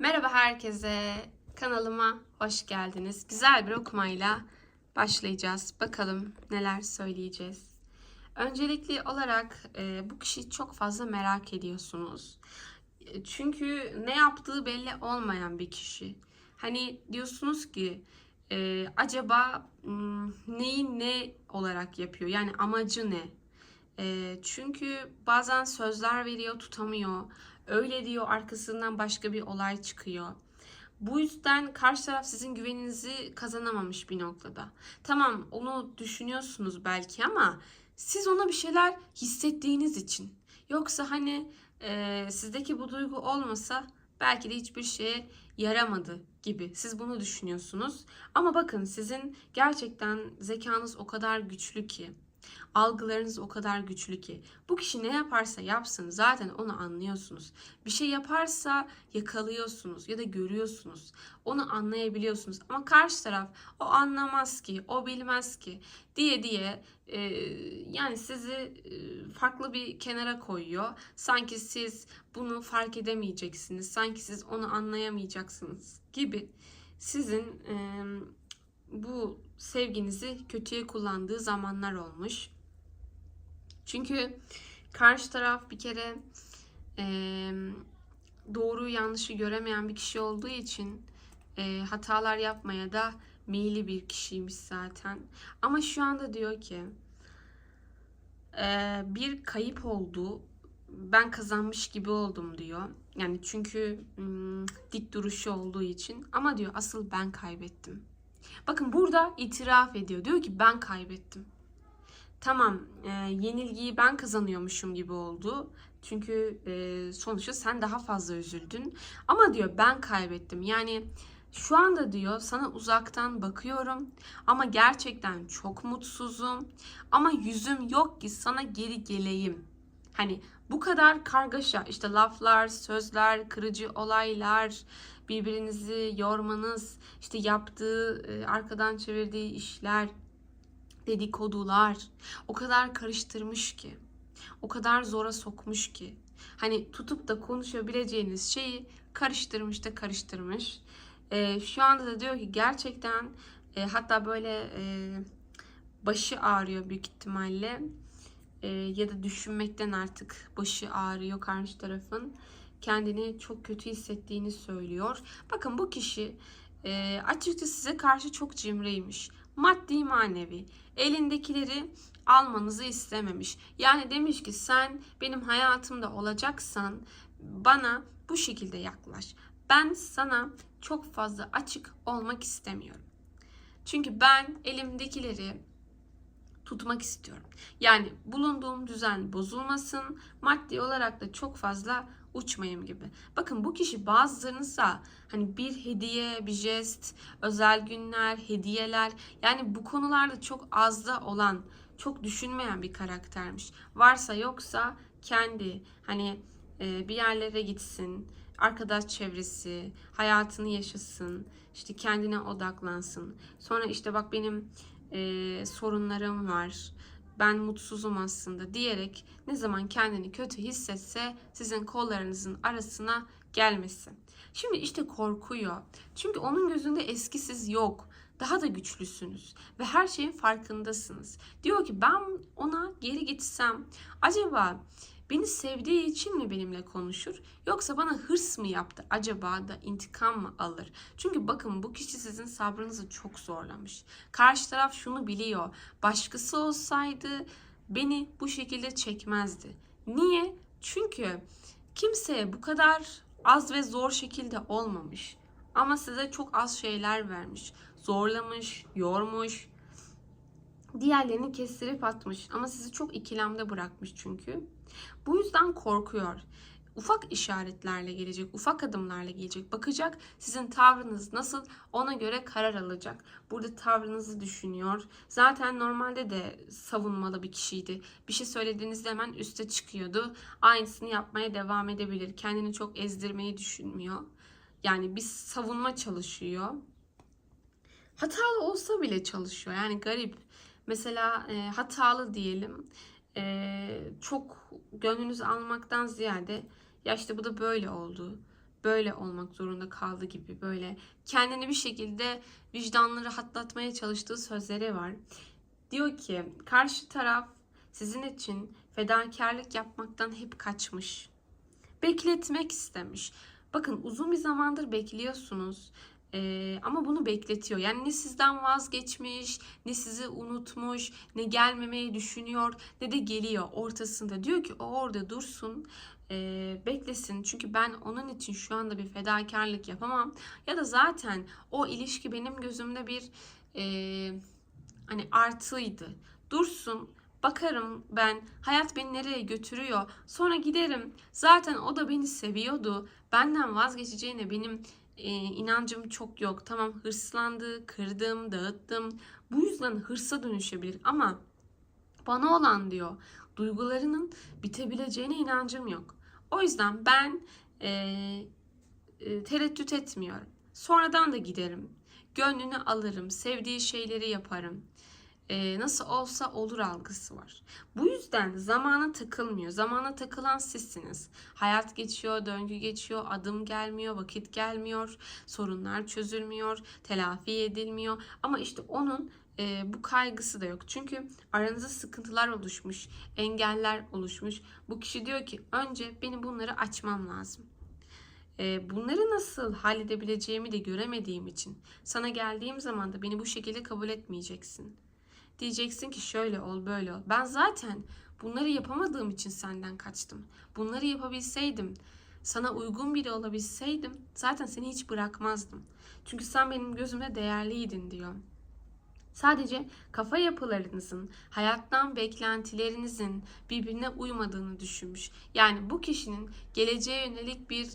Merhaba herkese. Kanalıma hoş geldiniz. Güzel bir okumayla başlayacağız. Bakalım neler söyleyeceğiz. Öncelikli olarak e, bu kişiyi çok fazla merak ediyorsunuz. E, Çünkü ne yaptığı belli olmayan bir kişi. Hani diyorsunuz ki e, acaba neyi ne olarak yapıyor? Yani amacı ne? E, çünkü bazen sözler veriyor, tutamıyor. Öyle diyor, arkasından başka bir olay çıkıyor. Bu yüzden karşı taraf sizin güveninizi kazanamamış bir noktada. Tamam, onu düşünüyorsunuz belki ama siz ona bir şeyler hissettiğiniz için. Yoksa hani e, sizdeki bu duygu olmasa belki de hiçbir şeye yaramadı gibi. Siz bunu düşünüyorsunuz. Ama bakın sizin gerçekten zekanız o kadar güçlü ki algılarınız o kadar güçlü ki bu kişi ne yaparsa yapsın zaten onu anlıyorsunuz. Bir şey yaparsa yakalıyorsunuz ya da görüyorsunuz. Onu anlayabiliyorsunuz ama karşı taraf o anlamaz ki, o bilmez ki diye diye e, yani sizi e, farklı bir kenara koyuyor. Sanki siz bunu fark edemeyeceksiniz. Sanki siz onu anlayamayacaksınız gibi sizin e, bu sevginizi kötüye kullandığı zamanlar olmuş. Çünkü karşı taraf bir kere e, doğruyu yanlışı göremeyen bir kişi olduğu için e, hatalar yapmaya da meyilli bir kişiymiş zaten. Ama şu anda diyor ki e, bir kayıp oldu. Ben kazanmış gibi oldum diyor. Yani çünkü dik duruşu olduğu için. Ama diyor asıl ben kaybettim. Bakın burada itiraf ediyor. Diyor ki ben kaybettim. Tamam e, yenilgiyi ben kazanıyormuşum gibi oldu. Çünkü e, sonuçta sen daha fazla üzüldün. Ama diyor ben kaybettim. Yani şu anda diyor sana uzaktan bakıyorum ama gerçekten çok mutsuzum. Ama yüzüm yok ki sana geri geleyim. Hani bu kadar kargaşa işte laflar, sözler, kırıcı olaylar, birbirinizi yormanız, işte yaptığı, e, arkadan çevirdiği işler, dedikodular o kadar karıştırmış ki, o kadar zora sokmuş ki. Hani tutup da konuşabileceğiniz şeyi karıştırmış da karıştırmış. E, şu anda da diyor ki gerçekten e, hatta böyle e, başı ağrıyor büyük ihtimalle. E, ya da düşünmekten artık başı ağrıyor karşı tarafın. Kendini çok kötü hissettiğini söylüyor. Bakın bu kişi e, açıkçası size karşı çok cimriymiş. Maddi manevi. Elindekileri almanızı istememiş. Yani demiş ki sen benim hayatımda olacaksan bana bu şekilde yaklaş. Ben sana çok fazla açık olmak istemiyorum. Çünkü ben elimdekileri tutmak istiyorum. Yani bulunduğum düzen bozulmasın, maddi olarak da çok fazla uçmayayım gibi. Bakın bu kişi bazılarınızsa hani bir hediye, bir jest, özel günler, hediyeler yani bu konularda çok azda olan, çok düşünmeyen bir karaktermiş. Varsa yoksa kendi hani e, bir yerlere gitsin, arkadaş çevresi, hayatını yaşasın, işte kendine odaklansın. Sonra işte bak benim e, sorunlarım var. Ben mutsuzum aslında diyerek ne zaman kendini kötü hissetse sizin kollarınızın arasına gelmesin. Şimdi işte korkuyor. Çünkü onun gözünde eskisiz yok. Daha da güçlüsünüz ve her şeyin farkındasınız. Diyor ki ben ona geri gitsem acaba Beni sevdiği için mi benimle konuşur yoksa bana hırs mı yaptı acaba da intikam mı alır? Çünkü bakın bu kişi sizin sabrınızı çok zorlamış. Karşı taraf şunu biliyor. Başkası olsaydı beni bu şekilde çekmezdi. Niye? Çünkü kimseye bu kadar az ve zor şekilde olmamış. Ama size çok az şeyler vermiş. Zorlamış, yormuş, diğerlerini kestirip atmış ama sizi çok ikilemde bırakmış çünkü. Bu yüzden korkuyor. Ufak işaretlerle gelecek, ufak adımlarla gelecek. Bakacak sizin tavrınız nasıl ona göre karar alacak. Burada tavrınızı düşünüyor. Zaten normalde de savunmalı bir kişiydi. Bir şey söylediğinizde hemen üste çıkıyordu. Aynısını yapmaya devam edebilir. Kendini çok ezdirmeyi düşünmüyor. Yani bir savunma çalışıyor. Hatalı olsa bile çalışıyor. Yani garip. Mesela e, hatalı diyelim. E, çok gönlünüzü almaktan ziyade ya işte bu da böyle oldu. böyle olmak zorunda kaldı gibi böyle kendini bir şekilde vicdanını rahatlatmaya çalıştığı sözleri var. Diyor ki karşı taraf sizin için fedakarlık yapmaktan hep kaçmış. Bekletmek istemiş. Bakın uzun bir zamandır bekliyorsunuz. Ee, ama bunu bekletiyor. Yani ne sizden vazgeçmiş, ne sizi unutmuş, ne gelmemeyi düşünüyor, ne de geliyor ortasında. Diyor ki o orada dursun, e, beklesin. Çünkü ben onun için şu anda bir fedakarlık yapamam. Ya da zaten o ilişki benim gözümde bir e, hani artıydı. Dursun, bakarım ben hayat beni nereye götürüyor. Sonra giderim. Zaten o da beni seviyordu. Benden vazgeçeceğine benim e, inancım çok yok. Tamam hırslandı, kırdım, dağıttım. Bu yüzden hırsa dönüşebilir ama bana olan diyor duygularının bitebileceğine inancım yok. O yüzden ben e, e, tereddüt etmiyorum. Sonradan da giderim. Gönlünü alırım. Sevdiği şeyleri yaparım. E, nasıl olsa olur algısı var. Bu yüzden zamana takılmıyor. Zamana takılan sizsiniz. Hayat geçiyor, döngü geçiyor, adım gelmiyor, vakit gelmiyor, sorunlar çözülmüyor, telafi edilmiyor. Ama işte onun e, bu kaygısı da yok. Çünkü aranızda sıkıntılar oluşmuş, engeller oluşmuş. Bu kişi diyor ki önce benim bunları açmam lazım. E, bunları nasıl halledebileceğimi de göremediğim için sana geldiğim zaman da beni bu şekilde kabul etmeyeceksin. Diyeceksin ki şöyle ol böyle ol. Ben zaten bunları yapamadığım için senden kaçtım. Bunları yapabilseydim, sana uygun biri olabilseydim zaten seni hiç bırakmazdım. Çünkü sen benim gözümde değerliydin diyor. Sadece kafa yapılarınızın, hayattan beklentilerinizin birbirine uymadığını düşünmüş. Yani bu kişinin geleceğe yönelik bir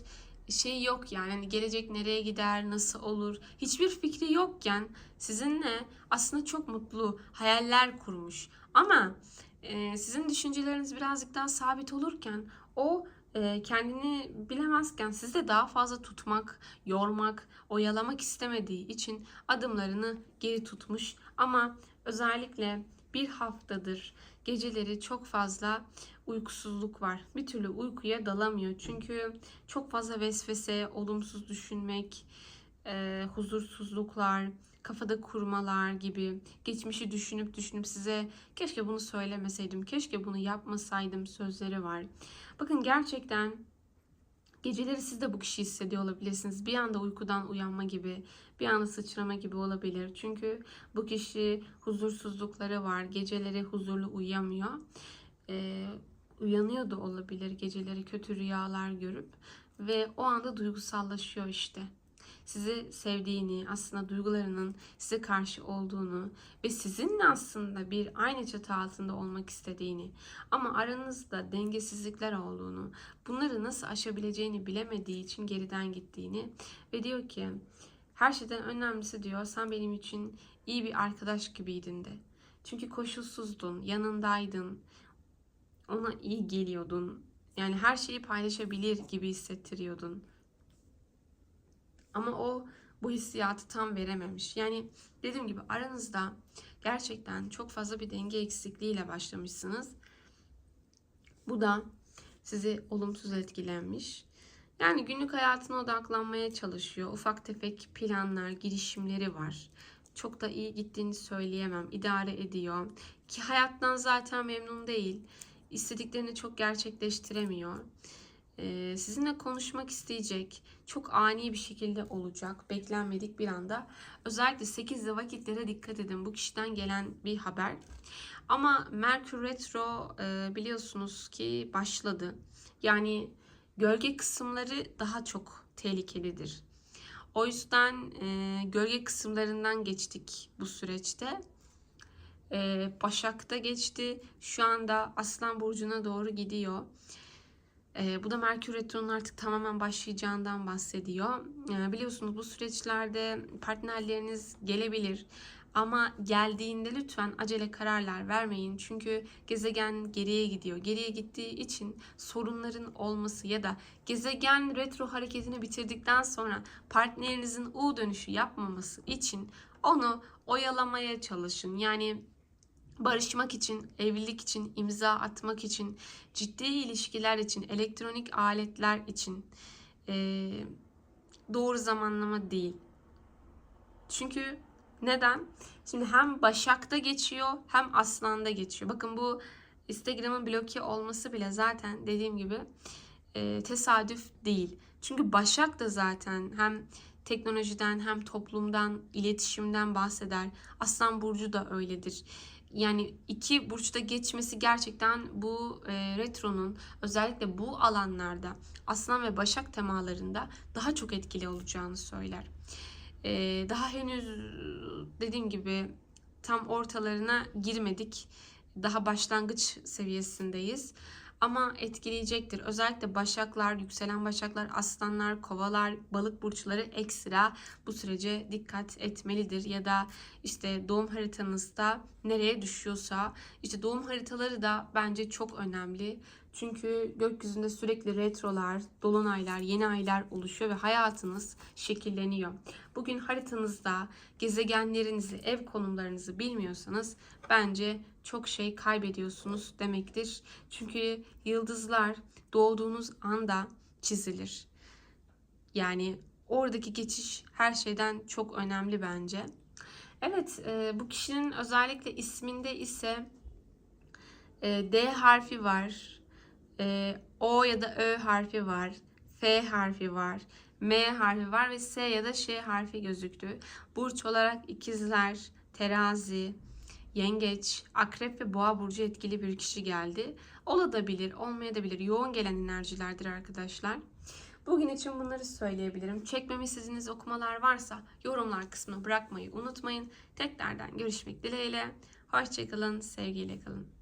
şey yok yani hani gelecek nereye gider, nasıl olur hiçbir fikri yokken sizinle aslında çok mutlu hayaller kurmuş. Ama e, sizin düşünceleriniz birazcık daha sabit olurken o e, kendini bilemezken sizi de daha fazla tutmak, yormak, oyalamak istemediği için adımlarını geri tutmuş. Ama özellikle bir haftadır geceleri çok fazla uykusuzluk var. Bir türlü uykuya dalamıyor. Çünkü çok fazla vesvese, olumsuz düşünmek, e, huzursuzluklar, kafada kurmalar gibi geçmişi düşünüp düşünüp size keşke bunu söylemeseydim, keşke bunu yapmasaydım sözleri var. Bakın gerçekten geceleri siz de bu kişi hissediyor olabilirsiniz. Bir anda uykudan uyanma gibi, bir anda sıçrama gibi olabilir. Çünkü bu kişi huzursuzlukları var. Geceleri huzurlu uyuyamıyor. Ee, uyanıyor da olabilir geceleri kötü rüyalar görüp ve o anda duygusallaşıyor işte sizi sevdiğini, aslında duygularının size karşı olduğunu ve sizinle aslında bir aynı çatı altında olmak istediğini ama aranızda dengesizlikler olduğunu, bunları nasıl aşabileceğini bilemediği için geriden gittiğini ve diyor ki her şeyden önemlisi diyor sen benim için iyi bir arkadaş gibiydin de. Çünkü koşulsuzdun, yanındaydın, ona iyi geliyordun. Yani her şeyi paylaşabilir gibi hissettiriyordun. Ama o bu hissiyatı tam verememiş. Yani dediğim gibi aranızda gerçekten çok fazla bir denge eksikliğiyle başlamışsınız. Bu da sizi olumsuz etkilenmiş. Yani günlük hayatına odaklanmaya çalışıyor. Ufak tefek planlar, girişimleri var. Çok da iyi gittiğini söyleyemem. İdare ediyor. Ki hayattan zaten memnun değil. İstediklerini çok gerçekleştiremiyor. Ee, sizinle konuşmak isteyecek. Çok ani bir şekilde olacak. Beklenmedik bir anda. Özellikle 8'li vakitlere dikkat edin. Bu kişiden gelen bir haber. Ama Merkür Retro e, biliyorsunuz ki başladı. Yani gölge kısımları daha çok tehlikelidir. O yüzden e, gölge kısımlarından geçtik bu süreçte. E, Başak'ta geçti. Şu anda Aslan Burcu'na doğru gidiyor. E, bu da Merkür Retro'nun artık tamamen başlayacağından bahsediyor. E, biliyorsunuz bu süreçlerde partnerleriniz gelebilir. Ama geldiğinde lütfen acele kararlar vermeyin. Çünkü gezegen geriye gidiyor. Geriye gittiği için sorunların olması ya da gezegen retro hareketini bitirdikten sonra partnerinizin U dönüşü yapmaması için onu oyalamaya çalışın. Yani barışmak için, evlilik için, imza atmak için, ciddi ilişkiler için, elektronik aletler için e, doğru zamanlama değil. Çünkü neden? Şimdi hem Başak'ta geçiyor hem Aslan'da geçiyor. Bakın bu Instagram'ın bloke olması bile zaten dediğim gibi e, tesadüf değil. Çünkü Başak da zaten hem teknolojiden hem toplumdan, iletişimden bahseder. Aslan Burcu da öyledir. Yani iki burçta geçmesi gerçekten bu e, retronun özellikle bu alanlarda Aslan ve Başak temalarında daha çok etkili olacağını söyler. E, daha henüz dediğim gibi tam ortalarına girmedik. Daha başlangıç seviyesindeyiz. Ama etkileyecektir. Özellikle başaklar, yükselen başaklar, aslanlar, kovalar, balık burçları ekstra bu sürece dikkat etmelidir. Ya da işte doğum haritanızda nereye düşüyorsa işte doğum haritaları da bence çok önemli. Çünkü gökyüzünde sürekli retrolar, dolunaylar, yeni aylar oluşuyor ve hayatınız şekilleniyor. Bugün haritanızda gezegenlerinizi, ev konumlarınızı bilmiyorsanız bence çok şey kaybediyorsunuz demektir. Çünkü yıldızlar doğduğunuz anda çizilir. Yani oradaki geçiş her şeyden çok önemli bence. Evet, e, bu kişinin özellikle isminde ise e, D harfi var, e, O ya da Ö harfi var, F harfi var, M harfi var ve S ya da Ş harfi gözüktü. Burç olarak ikizler, terazi, yengeç, akrep ve boğa burcu etkili bir kişi geldi. Olabilir, olmayabilir. Yoğun gelen enerjilerdir arkadaşlar. Bugün için bunları söyleyebilirim. Çekmemi istediğiniz okumalar varsa yorumlar kısmına bırakmayı unutmayın. Tekrardan görüşmek dileğiyle. Hoşçakalın, sevgiyle kalın.